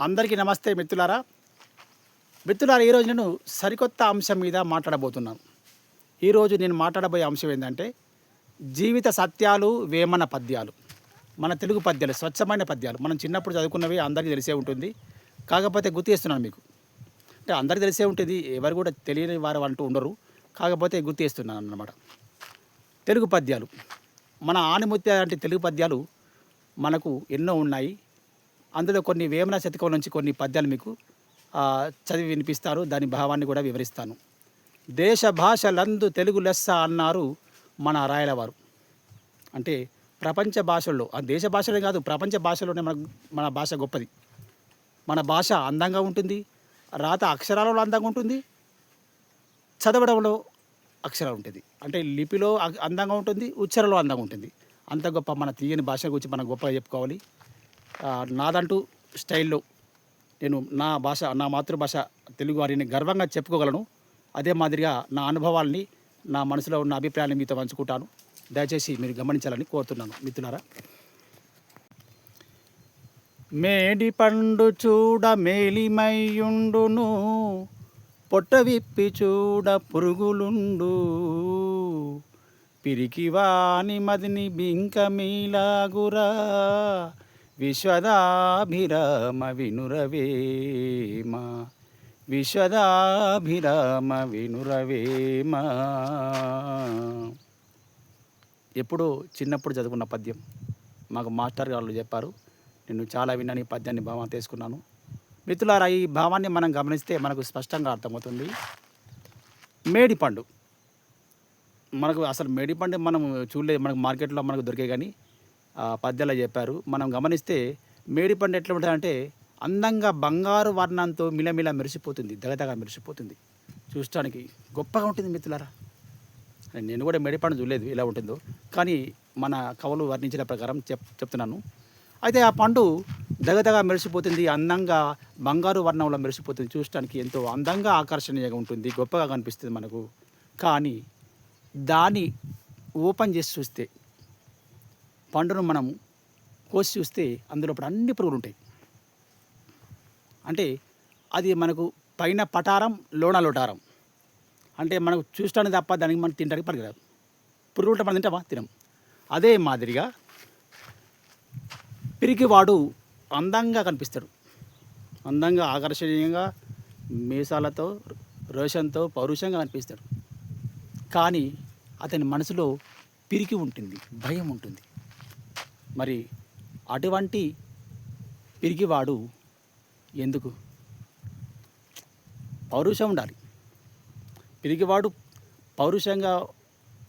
అందరికీ నమస్తే మిత్రులారా. మిత్రులారా ఈరోజు నేను సరికొత్త అంశం మీద మాట్లాడబోతున్నాను ఈరోజు నేను మాట్లాడబోయే అంశం ఏంటంటే జీవిత సత్యాలు వేమన పద్యాలు. మన తెలుగు పద్యాలు స్వచ్ఛమైన పద్యాలు. మనం చిన్నప్పుడు చదువుకున్నవి అందరికీ తెలిసే ఉంటుంది. కాకపోతే గుర్తు చేస్తున్నాను మీకు. అంటే అందరికీ తెలిసే ఉంటుంది ఎవరు కూడా తెలియని వారు అంటూ ఉండరు. కాకపోతే గుర్తు చేస్తున్నాను అన్నమాట. తెలుగు పద్యాలు. మన ఆనిముత్య లాంటి తెలుగు పద్యాలు మనకు ఎన్నో ఉన్నాయి. అందులో కొన్ని వేమన శతకం నుంచి కొన్ని పద్యాలు మీకు చదివి వినిపిస్తారు. దాని భావాన్ని కూడా వివరిస్తాను. దేశ భాషలందు తెలుగు లెస్స అన్నారు మన రాయలవారు. అంటే ప్రపంచ భాషల్లో ఆ దేశ భాషలే కాదు ప్రపంచ భాషలోనే మన మన భాష గొప్పది. మన భాష అందంగా ఉంటుంది రాత అక్షరాలలో అందంగా ఉంటుంది చదవడంలో అక్షరాలు ఉంటుంది. అంటే లిపిలో అందంగా ఉంటుంది ఉచ్చారణలో అందంగా ఉంటుంది. అంత గొప్ప మన తీయని భాష గురించి మనం గొప్పగా చెప్పుకోవాలి. నాదంటూ స్టైల్లో నేను నా భాష నా మాతృభాష తెలుగు వారిని గర్వంగా చెప్పుకోగలను. అదే మాదిరిగా నా అనుభవాల్ని నా మనసులో ఉన్న అభిప్రాయాన్ని మీతో పంచుకుంటాను. దయచేసి మీరు గమనించాలని కోరుతున్నాను. మిత్రులారా మేడి పండు చూడ మేలిమయ్యుండును పొట్ట విప్పి చూడ పురుగులుండు. పిరికివాని మదిని బింకమీలాగురా విశ్వదాభిరామ వినురవేమ విశ్వదాభిరామ వినురవేమ ఎప్పుడో చిన్నప్పుడు చదువుకున్న పద్యం. మాకు మాస్టర్ గారు చెప్పారు. నేను చాలా విన్నాను ఈ పద్యాన్ని భావం తీసుకున్నాను. మిత్రులారా ఈ భావాన్ని మనం గమనిస్తే మనకు స్పష్టంగా అర్థమవుతుంది. మేడిపండు. మనకు అసలు మేడిపండు మనం చూడలేదు. మనకు మార్కెట్లో మనకు దొరికే కానీ పద్యాలు చెప్పారు. మనం గమనిస్తే మేడిపండు ఎట్లా ఉంటుందంటే అందంగా బంగారు వర్ణంతో మిలమిల మెరిసిపోతుంది దగదగా మెరిసిపోతుంది. చూడటానికి గొప్పగా ఉంటుంది మిత్రులారా. నేను కూడా మేడిపండు చూడలేదు ఎలా ఉంటుందో కానీ మన కవులు వర్ణించిన ప్రకారం చెప్ చెప్తున్నాను. అయితే ఆ పండు దగదగా మెరిసిపోతుంది అందంగా బంగారు వర్ణంలో మెరిసిపోతుంది. చూడటానికి ఎంతో అందంగా ఆకర్షణీయంగా ఉంటుంది గొప్పగా కనిపిస్తుంది మనకు. కానీ దాన్ని ఓపెన్ చేసి చూస్తే పండును మనం కోసి చూస్తే అందులో ఇప్పుడు అన్ని పురుగులు ఉంటాయి. అంటే అది మనకు పైన పటారం లోన లోటారం. అంటే మనకు చూస్తానికి తప్ప దానికి మనం తినడానికి పనికిరాదు. పురుగులు ఉంటే మనం తింటామా? తినం. అదే మాదిరిగా పిరికివాడు అందంగా కనిపిస్తాడు. అందంగా ఆకర్షణీయంగా మీసాలతో రోషంతో పౌరుషంగా కనిపిస్తాడు. కానీ అతని మనసులో పిరికి ఉంటుంది భయం ఉంటుంది. మరి అటువంటి పిరిగివాడు ఎందుకు? పౌరుషం ఉండాలి. పిరిగివాడు పౌరుషంగా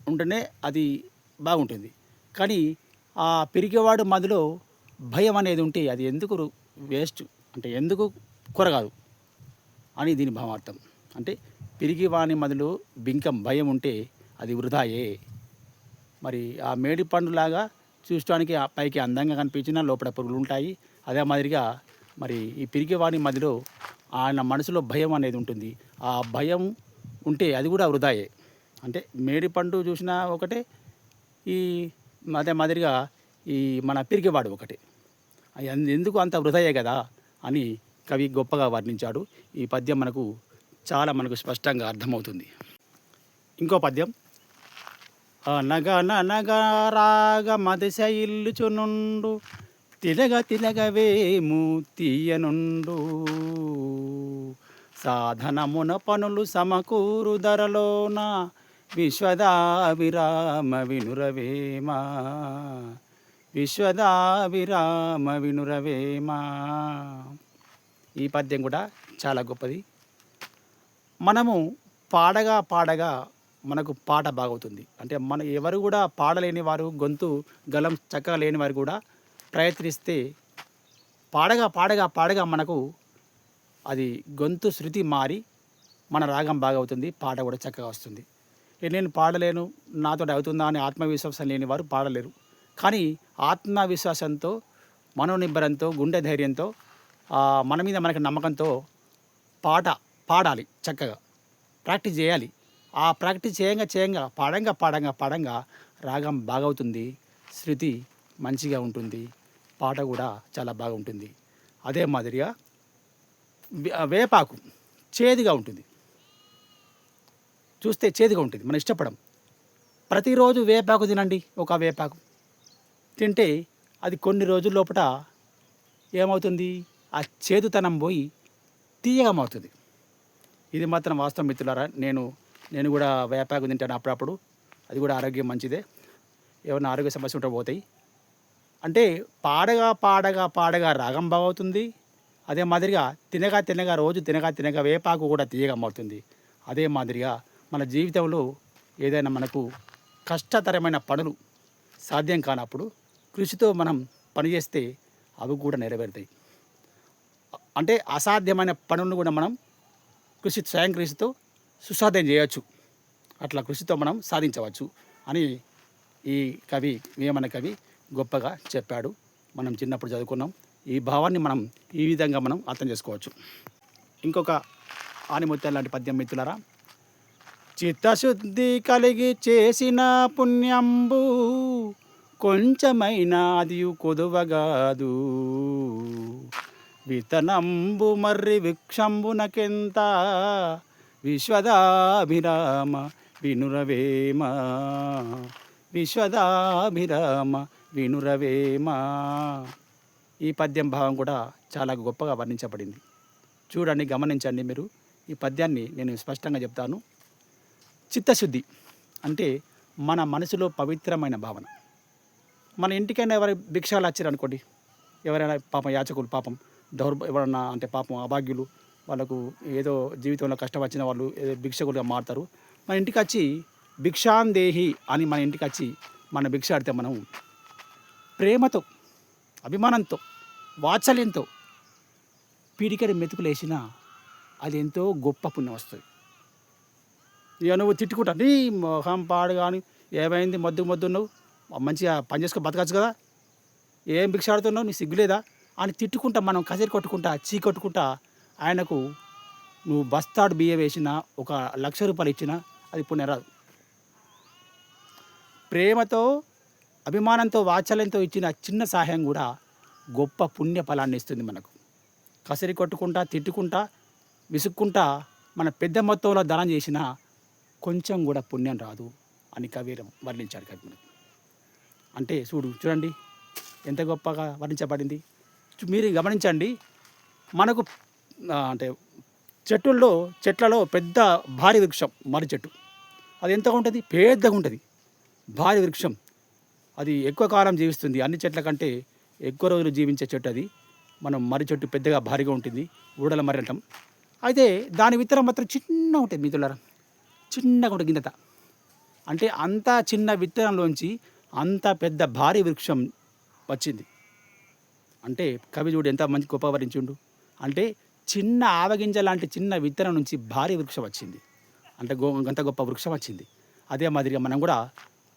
ఉంటేనే అది బాగుంటుంది. కానీ ఆ పిరిగివాడు మదిలో భయం అనేది ఉంటే అది ఎందుకు వేస్ట్? అంటే ఎందుకు కొరగాదు? అని దీని భావార్థం. అంటే పిరిగివాని మదిలో బింకం భయం ఉంటే అది వృధాయే. మరి ఆ మేడి పండులాగా చూడటానికి ఆ పైకి అందంగా కనిపించిన లోపల పురుగులు ఉంటాయి. అదే మాదిరిగా మరి ఈ పిరిగేవాడి మధ్యలో ఆయన మనసులో భయం అనేది ఉంటుంది. ఆ భయం ఉంటే అది కూడా వృధాయే. అంటే మేడి పండు చూసినా ఒకటే ఈ అదే మాదిరిగా ఈ మన పిరిగేవాడు ఒకటే. అది ఎందుకు అంత వృధాయే కదా అని కవి గొప్పగా వర్ణించాడు. ఈ పద్యం మనకు చాలా మనకు స్పష్టంగా అర్థమవుతుంది. ఇంకో పద్యం అనగ రాగ మదశ ఇల్లుచునుండు తిలగ తిలగవేము తీయనుండు సాధనమున పనులు సమకూరు ధరలోన విశ్వదావిరామ వినురవేమ. విశ్వదావిరామ వినురవేమ. ఈ పద్యం కూడా చాలా గొప్పది. మనము పాడగా పాడగా మనకు పాట బాగవుతుంది. అంటే మన ఎవరు కూడా పాడలేని వారు గొంతు గలం చక్కగా లేని వారు కూడా ప్రయత్నిస్తే పాడగా పాడగా పాడగా మనకు అది గొంతు శృతి మారి మన రాగం బాగవుతుంది పాట కూడా చక్కగా వస్తుంది. నేను పాడలేను నాతో అవుతుందా అని ఆత్మవిశ్వాసం లేని వారు పాడలేరు. కానీ ఆత్మవిశ్వాసంతో మనోనిబ్బరంతో గుండె ధైర్యంతో మన మీద మనకి నమ్మకంతో పాట పాడాలి చక్కగా. ప్రాక్టీస్ చేయాలి. ఆ ప్రాక్టీస్ చేయంగా చేయంగా పడంగా పాడంగా పాడంగా రాగం బాగవుతుంది. శృతి మంచిగా ఉంటుంది. పాట కూడా చాలా బాగుంటుంది. అదే మాదిరిగా వేపాకు చేదుగా ఉంటుంది. చూస్తే చేదుగా ఉంటుంది. మనం ఇష్టపడం. ప్రతిరోజు వేపాకు తినండి. ఒక వేపాకు. తింటే అది కొన్ని రోజుల లోపల ఏమవుతుంది? ఆ చేదుతనం పోయి తీయగమవుతుంది. ఇది మాత్రం వాస్తవం మిత్రులారా. నేను నేను కూడా వేపాకు తింటాను అప్పుడప్పుడు. అది కూడా ఆరోగ్యం మంచిదే. ఏమైనా ఆరోగ్య సమస్య ఉంటే పోతాయి. అంటే పాడగా పాడగా పాడగా రాగం బాగవుతుంది. అదే మాదిరిగా తినగా తినగా రోజు తినగా తినగా వేపాకు కూడా తీయగమవుతుంది అదే మాదిరిగా మన జీవితంలో ఏదైనా మనకు కష్టతరమైన పనులు సాధ్యం కానప్పుడు కృషితో మనం పనిచేస్తే అవి కూడా నెరవేరుతాయి. అంటే అసాధ్యమైన పనులను కూడా మనం కృషి స్వయం కృషితో సుసాధ్యం చేయవచ్చు అట్లా కృషితో మనం సాధించవచ్చు అని ఈ కవి వేమన కవి గొప్పగా చెప్పాడు. మనం చిన్నప్పుడు చదువుకున్నాం. ఈ భావాన్ని మనం ఈ విధంగా మనం అర్థం చేసుకోవచ్చు. ఇంకొక ఆనిముత్యాల లాంటి పద్యం మిత్రులరా. చిత్తశుద్ధి కలిగి చేసిన పుణ్యంబు కొంచెమైనా అది కొదువగాదు. విత్తనంబు మర్రి వృక్షంబునకెంత విశ్వదాభిరామ వినురవేమ. విశ్వదాభిరామ వినురవేమ. ఈ పద్యం భావం కూడా చాలా గొప్పగా వర్ణించబడింది. చూడండి గమనించండి మీరు. ఈ పద్యాన్ని నేను స్పష్టంగా చెప్తాను. చిత్తశుద్ధి అంటే మన మనసులో పవిత్రమైన భావన. మన ఇంటికైనా ఎవరి భిక్షాలు వచ్చారు అనుకోండి ఎవరైనా పాపం యాచకులు పాపం దౌర్భ ఎవరన్నా అంటే పాపం అభాగ్యులు వాళ్ళకు ఏదో జీవితంలో కష్టం వచ్చిన వాళ్ళు ఏదో భిక్షకులుగా మారుతారు. మన ఇంటికి వచ్చి భిక్షాందేహి అని మన ఇంటికి వచ్చి మన భిక్ష ఆడితే మనం ప్రేమతో అభిమానంతో వాత్సల్యంతో పీడికడి మెతుకులేసిన అది ఎంతో గొప్ప పుణ్యం వస్తుంది. ఇక నువ్వు తిట్టుకుంటా నీ మొహం పాడు కానీ ఏమైంది మొద్దు మొద్దు మంచిగా పని చేసుకొని బతకచ్చు కదా? ఏం భిక్ష ఆడుతున్నావు? నీ సిగ్గులేదా? అని తిట్టుకుంటా మనం కసిరి కొట్టుకుంటా చీ కొట్టుకుంటా ఆయనకు నువ్వు బస్తాడు బియ్యం వేసినా ఒక లక్ష రూపాయలు ఇచ్చినా అది పుణ్యం రాదు. ప్రేమతో అభిమానంతో వాత్సల్యంతో ఇచ్చిన చిన్న సహాయం కూడా గొప్ప పుణ్య ఫలాన్ని ఇస్తుంది మనకు. కసిరి కొట్టుకుంటా తిట్టుకుంటా విసుక్కుంటా మన పెద్ద మొత్తంలో దానం చేసినా కొంచెం కూడా పుణ్యం రాదు అని కవీరం వర్ణించాడు కవి మనకు. అంటే చూడు చూడండి ఎంత గొప్పగా వర్ణించబడింది. మీరు గమనించండి మనకు అంటే చెట్టుల్లో చెట్లలో పెద్ద భారీ వృక్షం మర్రి చెట్టు. అది ఎంతగా ఉంటుంది? పెద్దగా ఉంటుంది. భారీ వృక్షం. అది ఎక్కువ కాలం జీవిస్తుంది. అన్ని చెట్ల కంటే ఎక్కువ రోజులు జీవించే చెట్టు అది. మనం మర్రి చెట్టు పెద్దగా భారీగా ఉంటుంది. ఊడల మర్రి అంటాం. అయితే దాని విత్తనం మాత్రం చిన్న ఉంటుంది మిత్రులారా చిన్నగా ఉంటుంది గింజత. అంటే అంత చిన్న విత్తనంలోంచి అంత పెద్ద భారీ వృక్షం వచ్చింది. అంటే కవి చూడు ఎంత మంచి గొప్ప వరించుండు. అంటే చిన్న ఆవగింజ లాంటి చిన్న విత్తనం నుంచి భారీ వృక్షం వచ్చింది. అంటే గో అంత గొప్ప వృక్షం వచ్చింది. అదే మాదిరిగా మనం కూడా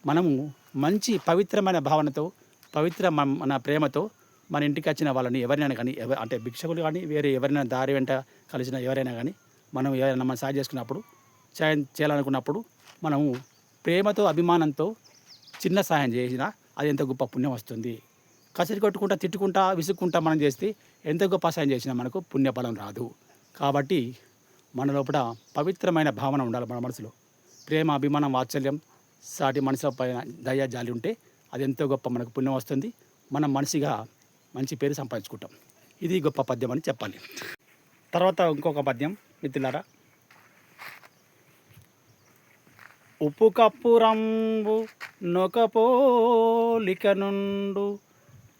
మనము మంచి పవిత్రమైన భావనతో పవిత్ర మన- ప్రేమతో మన ఇంటికి వచ్చిన వాళ్ళని ఎవరైనా కానీ ఎవ అంటే భిక్షకులు కానీ వేరే ఎవరైనా దారి వెంట కలిసిన ఎవరైనా కానీ మనం ఎవరైనా మనం సాయం చేసుకున్నప్పుడు సాయం చేయాలనుకున్నప్పుడు మనము ప్రేమతో అభిమానంతో చిన్న సాయం చేసినా అది ఎంత గొప్ప పుణ్యం వస్తుంది. కసిరి కొట్టుకుంటా తిట్టుకుంటా విసుక్కుంటా మనం చేస్తే ఎంత గొప్ప సాయం చేసినా మనకు పుణ్యఫలం రాదు. కాబట్టి మన లోపల పవిత్రమైన భావన ఉండాలి మన మనసులో. ప్రేమ అభిమానం వాత్సల్యం సాటి మనసు పైన దయ జాలి ఉంటే అది ఎంతో గొప్ప మనకు పుణ్యం వస్తుంది. మనం మనిషిగా మంచి పేరు సంపాదించుకుంటాం. ఇది గొప్ప పద్యం అని చెప్పాలి. తర్వాత ఇంకొక పద్యం మిత్రులారా. ఉప్పు కప్పు రంబు నొకపోలిక నుండు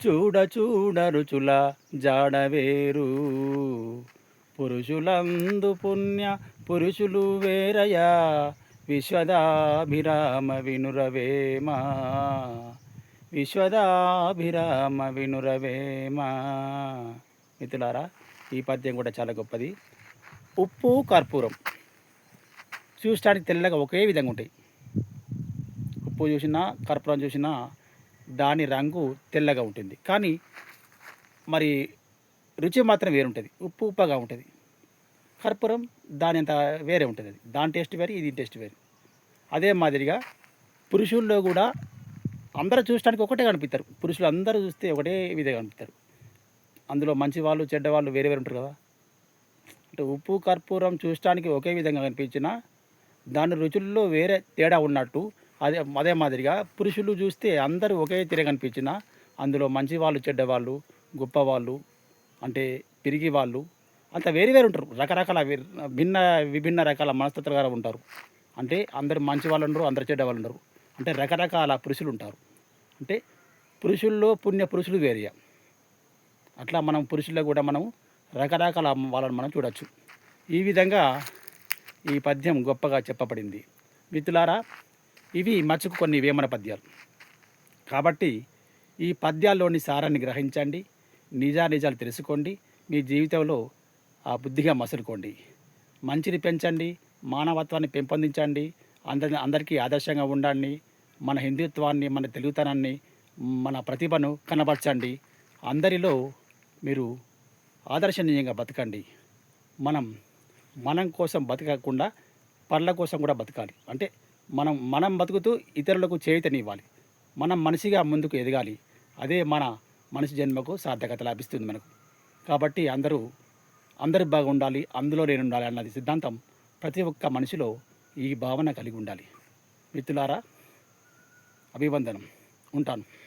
చూడ చూడ రుచుల జాడవేరు. పురుషులందు పుణ్య పురుషులు వేరయా విశ్వదాభిరామ వినురవేమ. విశ్వదాభిరామ వినురవేమ. మిత్రులారా ఈ పద్యం కూడా చాలా గొప్పది. ఉప్పు కర్పూరం చూడటానికి తెల్లగా ఒకే విధంగా ఉంటాయి. ఉప్పు చూసినా కర్పూరం చూసినా దాని రంగు తెల్లగా ఉంటుంది. కానీ మరి రుచి మాత్రం వేరు ఉంటుంది ఉప్పు ఉప్పగా ఉంటుంది. కర్పూరం దాని అంత వేరే ఉంటుంది అది. దాని టేస్ట్ వేరు ఇది టేస్ట్ వేరు. అదే మాదిరిగా పురుషుల్లో కూడా అందరూ చూడటానికి ఒకటే కనిపిస్తారు. పురుషులు అందరూ చూస్తే ఒకటే విధంగా కనిపిస్తారు. అందులో మంచి వాళ్ళు చెడ్డ వాళ్ళు వేరే వేరే ఉంటారు కదా. అంటే ఉప్పు కర్పూరం చూడటానికి ఒకే విధంగా కనిపించినా దాని రుచుల్లో వేరే తేడా ఉన్నట్టు అదే అదే మాదిరిగా పురుషులు చూస్తే అందరూ ఒకే తీర కనిపించిన అందులో మంచి వాళ్ళు చెడ్డవాళ్ళు గొప్పవాళ్ళు అంటే పిరిగి వాళ్ళు అంత వేరు వేరు ఉంటారు. రకరకాల భిన్న విభిన్న రకాల మనస్తత్వాలు గారు ఉంటారు. అంటే అందరు మంచి వాళ్ళు ఉండరు అందరు చెడ్డ వాళ్ళు ఉండరు. అంటే రకరకాల పురుషులు ఉంటారు. అంటే పురుషుల్లో పుణ్య పురుషులు వేరే అట్లా మనం పురుషుల్లో కూడా మనం రకరకాల వాళ్ళని మనం చూడొచ్చు. ఈ విధంగా ఈ పద్యం గొప్పగా చెప్పబడింది. మిత్రులారా ఇవి మచ్చుకు కొన్ని వేమన పద్యాలు. కాబట్టి ఈ పద్యాల్లోని సారాన్ని గ్రహించండి నిజా నిజాలు తెలుసుకోండి మీ జీవితంలో ఆ బుద్ధిగా మసులుకోండి. మంచిని పెంచండి మానవత్వాన్ని పెంపొందించండి అందరి అందరికీ ఆదర్శంగా ఉండండి మన హిందుత్వాన్ని మన తెలుగుతనాన్ని మన ప్రతిభను కనబరచండి. అందరిలో మీరు ఆదర్శనీయంగా బతకండి. మనం మనం కోసం బతకకుండా పళ్ళ కోసం కూడా బతకాలి. అంటే మనం మనం బతుకుతూ ఇతరులకు చేయుతనివ్వాలి. మనం మనిషిగా ముందుకు ఎదగాలి. అదే మన మనిషి జన్మకు సార్థకత లభిస్తుంది మనకు. కాబట్టి అందరూ అందరు బాగుండాలి అందులో నేను ఉండాలి అన్నది సిద్ధాంతం ప్రతి ఒక్క మనిషిలో ఈ భావన కలిగి ఉండాలి. మిత్రులారా అభివందనం. ఉంటాను.